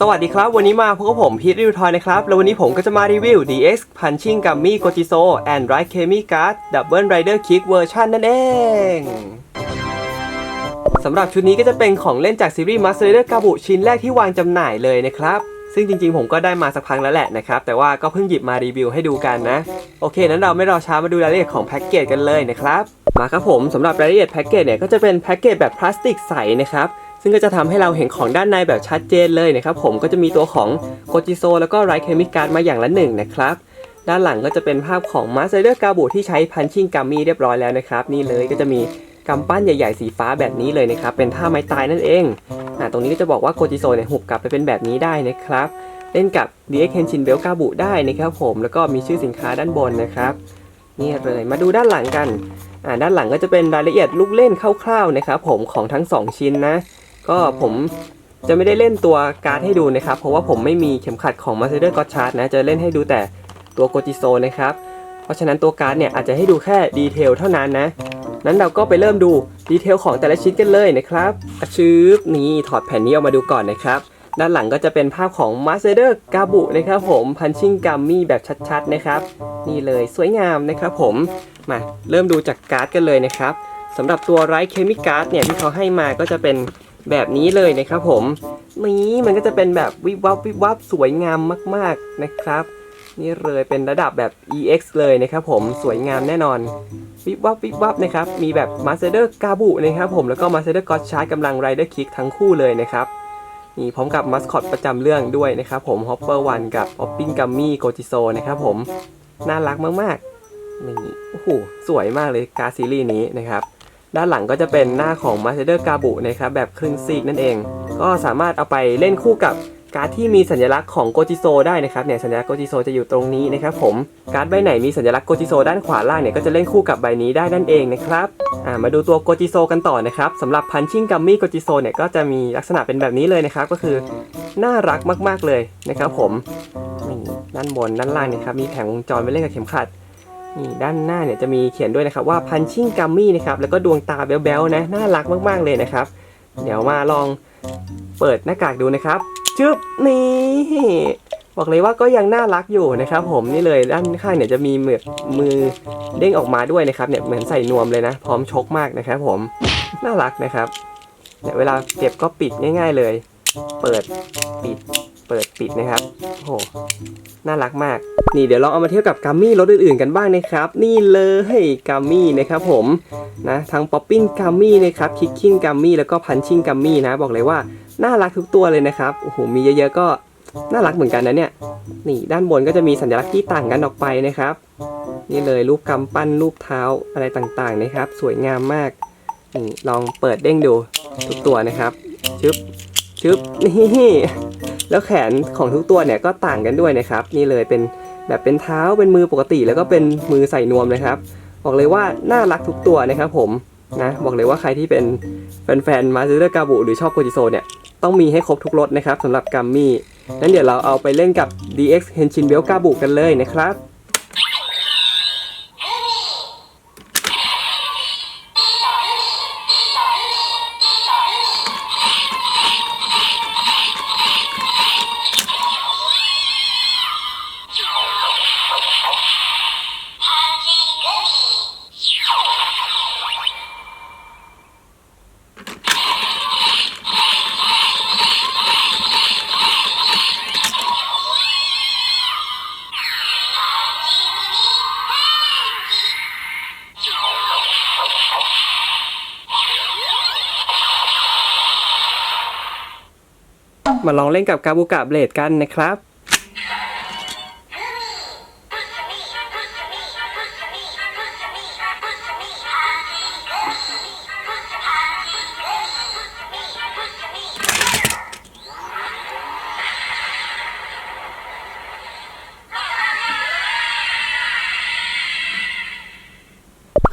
สวัสดีครับ วันนี้มาพบกับผมพีทรีวิวทอยนะครับ แล้ววันนี้ผมก็จะมารีวิว DX Punching Gummy Gojiso and Right Kemi Guard Double Rider Kick Version นั่นเองสำหรับชุดนี้ก็จะเป็นของเล่นจากซีรีส์ Master Rider Gabu ชิ้นแรกที่วางจำหน่ายเลยนะครับซึ่งจริงๆ ผมก็ได้มาสักพักแล้วแหละนะครับ แต่ว่าก็เพิ่งหยิบมารีวิวให้ดูกันนะ โอเค นั้นเราไม่รอช้ามาดูรายละเอียดของแพ็กเกจกันเลยนะครับ มาครับผมสำหรับรายละเอียดแพ็กเกจเนี่ยก็จะเป็นแพ็กเกจแบบพลาสติกใสนะครับ ซึ่งก็จะทำให้เราเห็นของด้านในแบบชัดเจนเลยนะครับผมก็จะมีตัวของโกจิโซแล้วก็ไรเคมิการ์ดมาอย่างละหนึ่งนะครับด้านหลังก็จะเป็นภาพของมาสเตอร์กาบูที่ใช้พันชิ่งกัมมี่เรียบร้อยแล้วนะครับนี่เลยก็จะมีกำปั้นใหญ่ๆสีฟ้าแบบนี้เลยนะครับเป็นท่าไม้ตายนั่นเองอ่าตรงนี้ก็จะบอกว่าโกจิโซเนี่ยหุบกลับไปเป็นแบบนี้ได้นะครับเล่นกับ DX Henshin Bell กาบูได้นะครับผมแล้วก็มีชื่อสินค้าด้านบนนะครับนี่เลยมาดูด้านหลังกันอ่าด้านหลังก็จะเป็นรายละเอียดลูกเล่นคร่าวๆนะครับผมของทั้ง 2 ชิ้นนะ ก็ผมจะไม่ได้เล่นตัวการ์ดให้ดูนะครับ เพราะว่าผมไม่มีเข็มขัดของ Master God Chart นะ จะเล่นให้ดูแต่ตัวโกจิโซนะครับ เพราะฉะนั้นตัวการ์ดเนี่ยอาจจะให้ดูแค่ดีเทลเท่านั้นนะ นั้นเราก็ไปเริ่มดูดีเทลของแต่ละชิ้นกันเลยนะครับชืบนี่ถอดแผ่นนี้ออกมาดูก่อนนะครับ ด้านหลังก็จะเป็นภาพของ Master g a b u นะครับผม Punching Gummy แบบชัดๆนะครับ นี่เลยสวยงามนะครับผม มาเริ่มดูจากการ์ดกันเลยนะครับสำหรับตัวไรเคมิการ์ดเนี่ยที่เขาให้มาก็จะเป็น แบบนี้เลยนะครับผมนี่มันก็จะเป็นแบบวิบวับวิบวับสวยงามมาก ๆนะครับ นี่เลยเป็นระดับแบบ EX เลยนะครับผมสวยงามแน่นอนวิบวับวิบวับนะครับมีแบบ Master g a b u นะครับผมแล้วก็ Master God Charge กำลัง Rider Kick ทั้งคู่เลยนะครับนี่พร้อมกับมัสคอตประจำเรื่องด้วยนะครับผม Hopper 1กับ Hopping Gummy Gojiso นะครับผมน่ารักมากๆนี่โอ้โหสวยมากเลยการซีรีส์นี้นะครับ ด้านหลังก็จะเป็นหน้าของ Master g a b u นะครับแบบครึ่งซีกนั่นเอง ก็สามารถเอาไปเล่นคู่กับการ์ดที่มีสัญลักษณ์ของโกจิโซได้นะครับเนี่ยสัญลักษณ์โกจิโซจะอยู่ตรงนี้นะครับผมการ์ดใบไหนมีสัญลักษณ์โกจิโซด้านขวาล่างเนี่ยก็จะเล่นคู่กับใบนี้ได้นั่นเองนะครับอ่ามาดูตัวโกจิโซกันต่อนะครับสำหรับพันชิ่งกัมมี่โกจิโซเนี่ยก็จะมีลักษณะเป็นแบบนี้เลยนะครับก็คือน่ารักมากๆเลยนะครับผมมีด้านบนด้านล่างเนี่ยครับมีแผงวงจรไว้เล่นกับเข็มขัด นี่ด้านหน้าเนี่ยจะมีเขียนด้วยนะครับว่าพันชิ่งกัมมี่นะครับแล้วก็ดวงตาแบ๊วๆนะน่ารักมากๆเลยนะครับ เดี๋ยวมาลองเปิดหน้ากากดูนะครับจึ๊บนี่บอกเลยว่าก็ยังน่ารักอยู่นะครับ ผมนี่เลยด้านข้างเนี่ยจะมีเหมือมือเด้งออกมาด้วยนะครับเนี่ยเหมือนใส่นวมเลยนะ พร้อมชกมากนะครับ ผมน่ารักนะครับเนี่ยเวลาเก็บก็ปิดง่าย ๆเลย เปิดปิด เปิดปิดนะครับโหน่ารักมาก นี่เดี๋ยวเราเอามาเทียบกับกัมมี่รสอื่นๆกันบ้างนะครับ นี่เลยกัมมี่นะครับผมนะทั้งป๊อปปิ้งกัมมี่นะครับคิกกิ้งกัมมี่แล้วก็พันชิ่งกัมมี่นะ บอกเลยว่าน่ารักทุกตัวเลยนะครับโอ้โหมีเยอะๆก็น่ารักเหมือนกันนะเนี่ยนี่ด้านบนก็จะมีสัญลักษณ์ที่ต่างกันออกไปนะครับ นี่เลยรูปกำปั้นรูปเท้าอะไรต่างๆนะครับ สวยงามมากนี่ลองเปิดเด้งดูทุกตัวนะครับชึบชึบนี่ แล้วแขนของทุกตัวเนี่ยก็ต่างกันด้วยนะครับ นี่เลยเป็นแบบเป็นเท้าเป็นมือปกติ แล้วก็เป็นมือใส่นวมนะครับ บอกเลยว่าน่ารักทุกตัวนะครับ ผมนะบอกเลยว่าใครที่เป็นแฟนๆมาซ t เดอร์กาบุหรือชอบโกจิโซเนี่ยต้องมีให้ครบทุกรสนะครับสำหรับกัมมี่นั้นเดี๋ยวเราเอาไปเล่นกับ DX Henshin Bell กาบุกันเลยนะครับ มาลองเล่นกับกาบูกะเบลดกันนะครับ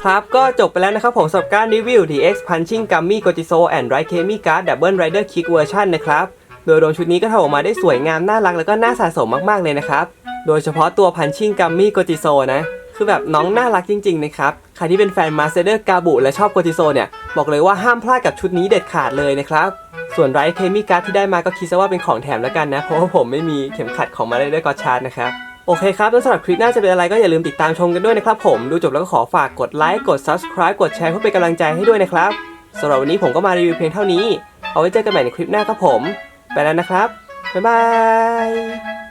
ครับ ก็จบไปแล้วนะครับผมสำหรับการรีวิว DX Punching Gummy Gojiso and Right Kemi Guard Double Rider Kick Version นะครับ โดยรวมชุดนี้ก็ทำออกมาได้สวยงามน่ารักแล้วก็น่าสะสมมากๆเลยนะครับ โดยเฉพาะตัว Punching Gummy Gojiso นะ คือแบบน้องน่ารักจริงๆนะครับ ใครที่เป็นแฟน Master g a b u และชอบ Gojiso เนี่ย บอกเลยว่าห้ามพลาดกับชุดนี้เด็ดขาดเลยนะครับ ส่วนไรท์เคมีการ์ดที่ได้มาก็คิดซะว่าเป็นของแถมแล้วกันนะ เพราะว่าผมไม่มีเข็มขัดของมาเลยด้วยกอชาร์ดนะครับโอเคครับแล้วสำหรับคลิปหน้าจะเป็นอะไรก็อย่าลืมติดตามชมกันด้วยนะครับผม ดูจบแล้วก็ขอฝากกดไลค์ กด subscribe กดแชร์เพื่อเป็นกำลังใจให้ด้วยนะครับสำหรับวันนี้ผมก็มารีวิวเพียงเท่านี้ เอาไว้เจอกันใหม่ในคลิปหน้าครับผม ไปแล้วนะครับ บ๊ายบาย